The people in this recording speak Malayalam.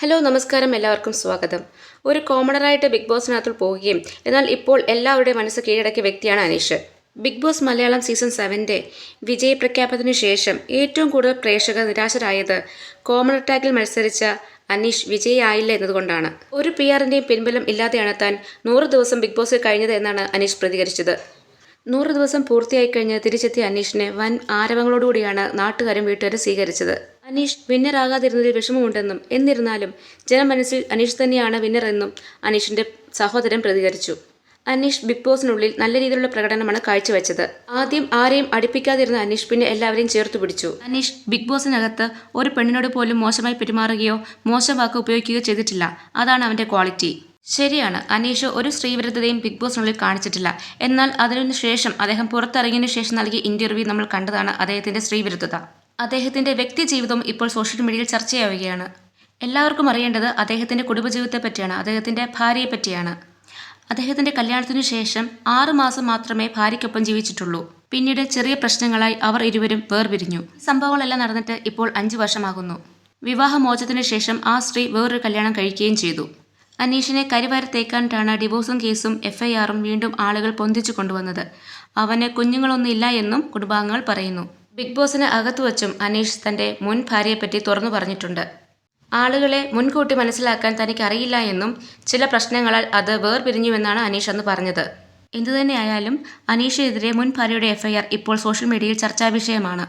ഹലോ നമസ്കാരം എല്ലാവർക്കും സ്വാഗതം. ഒരു കോമണറായിട്ട് ബിഗ് ബോസിനകത്ത് പോവുകയും എന്നാൽ ഇപ്പോൾ എല്ലാവരുടെയും മനസ്സ് കീഴടക്കിയ വ്യക്തിയാണ് Aneesh. Big Boss Malayalam season സെവന്റെ വിജയ പ്രഖ്യാപനത്തിന് ശേഷം ഏറ്റവും കൂടുതൽ പ്രേക്ഷകർ നിരാശരായത് കോമൺ അറ്റാക്കിൽ മത്സരിച്ച അനീഷ് വിജയിയായില്ല എന്നതുകൊണ്ടാണ്. ഒരു പി ആറിന്റെയും പിൻബലം ഇല്ലാതെയാണ് താൻ നൂറ് ദിവസം ബിഗ് ബോസിൽ കഴിഞ്ഞത് എന്നാണ് അനീഷ് പ്രതികരിച്ചത്. നൂറ് ദിവസം പൂർത്തിയായി കഴിഞ്ഞ് തിരിച്ചെത്തിയ അനീഷിനെ വൻ ആരവങ്ങളോടുകൂടിയാണ് നാട്ടുകാരും വീട്ടുകാരും സ്വീകരിച്ചത്. അനീഷ് വിന്നറാകാതിരുന്നതിൽ വിഷമമുണ്ടെന്നും എന്നിരുന്നാലും ജനമനസ്സിൽ അനീഷ് തന്നെയാണ് വിന്നർ എന്നും അനീഷിന്റെ സഹോദരൻ പ്രതികരിച്ചു. അനീഷ് ബിഗ് ബോസിനുള്ളിൽ നല്ല രീതിയിലുള്ള പ്രകടനമാണ് കാഴ്ചവെച്ചത്. ആദ്യം ആരെയും അടുപ്പിക്കാതിരുന്ന അനീഷ് പിന്നെ എല്ലാവരെയും ചേർത്തു പിടിച്ചു. അനീഷ് ബിഗ് ബോസിനകത്ത് ഒരു പെണ്ണിനോട് പോലും മോശമായി പെരുമാറുകയോ മോശം വാക്ക് ഉപയോഗിക്കുകയോ ചെയ്തിട്ടില്ല. അതാണ് അവന്റെ ക്വാളിറ്റി. ശരിയാണ് അനീഷ് ഒരു സ്ത്രീവിരുദ്ധതയും ബിഗ് ബോസിനുള്ളിൽ കാണിച്ചിട്ടില്ല. എന്നാൽ അതിനു ശേഷം അദ്ദേഹം പുറത്തിറങ്ങിയതിനു ശേഷം നൽകിയ ഇന്റർവ്യൂ നമ്മൾ കണ്ടതാണ് അദ്ദേഹത്തിന്റെ സ്ത്രീവിരുദ്ധത. അദ്ദേഹത്തിന്റെ വ്യക്തിജീവിതം ഇപ്പോൾ സോഷ്യൽ മീഡിയയിൽ ചർച്ചയാവുകയാണ്. എല്ലാവർക്കും അറിയേണ്ടത് അദ്ദേഹത്തിന്റെ കുടുംബജീവിതത്തെ പറ്റിയാണ്. അദ്ദേഹത്തിന്റെ ഭാര്യയെ പറ്റിയാണ്. അദ്ദേഹത്തിന്റെ കല്യാണത്തിനു ശേഷം ആറു മാസം മാത്രമേ ഭാര്യയ്ക്കൊപ്പം ജീവിച്ചിട്ടുള്ളൂ. പിന്നീട് ചെറിയ പ്രശ്നങ്ങളായി അവർ ഇരുവരും വേർപിരിഞ്ഞു. സംഭവങ്ങളെല്ലാം നടന്നിട്ട് ഇപ്പോൾ അഞ്ചു വർഷമാകുന്നു. വിവാഹമോചനത്തിനു ശേഷം ആ സ്ത്രീ വേറൊരു കല്യാണം കഴിക്കുകയും ചെയ്തു. അനീഷിനെ കരിവാരി തേക്കാനിട്ടാണ് ഡിവോഴ്സും കേസും എഫ്ഐആറും വീണ്ടും ആളുകൾ പൊന്തിച്ചു കൊണ്ടുവന്നത്. അവന് കുഞ്ഞുങ്ങളൊന്നും ഇല്ല എന്നും കുടുംബാംഗങ്ങൾ പറയുന്നു. ബിഗ് ബോസിന് അകത്തു വച്ചും അനീഷ് തന്റെ മുൻ ഭാര്യയെപ്പറ്റി തുറന്നു പറഞ്ഞിട്ടുണ്ട്. ആളുകളെ മുൻകൂട്ടി മനസ്സിലാക്കാൻ തനിക്ക് അറിയില്ല എന്നും ചില പ്രശ്നങ്ങളാൽ അത് വേർപിരിഞ്ഞുവെന്നാണ് അനീഷ് അന്ന് പറഞ്ഞത്. എന്തുതന്നെയായാലും അനീഷിനെതിരെ മുൻ ഭാര്യയുടെ എഫ്ഐആർ ഇപ്പോൾ സോഷ്യൽ മീഡിയയിൽ ചർച്ചാ വിഷയമാണ്.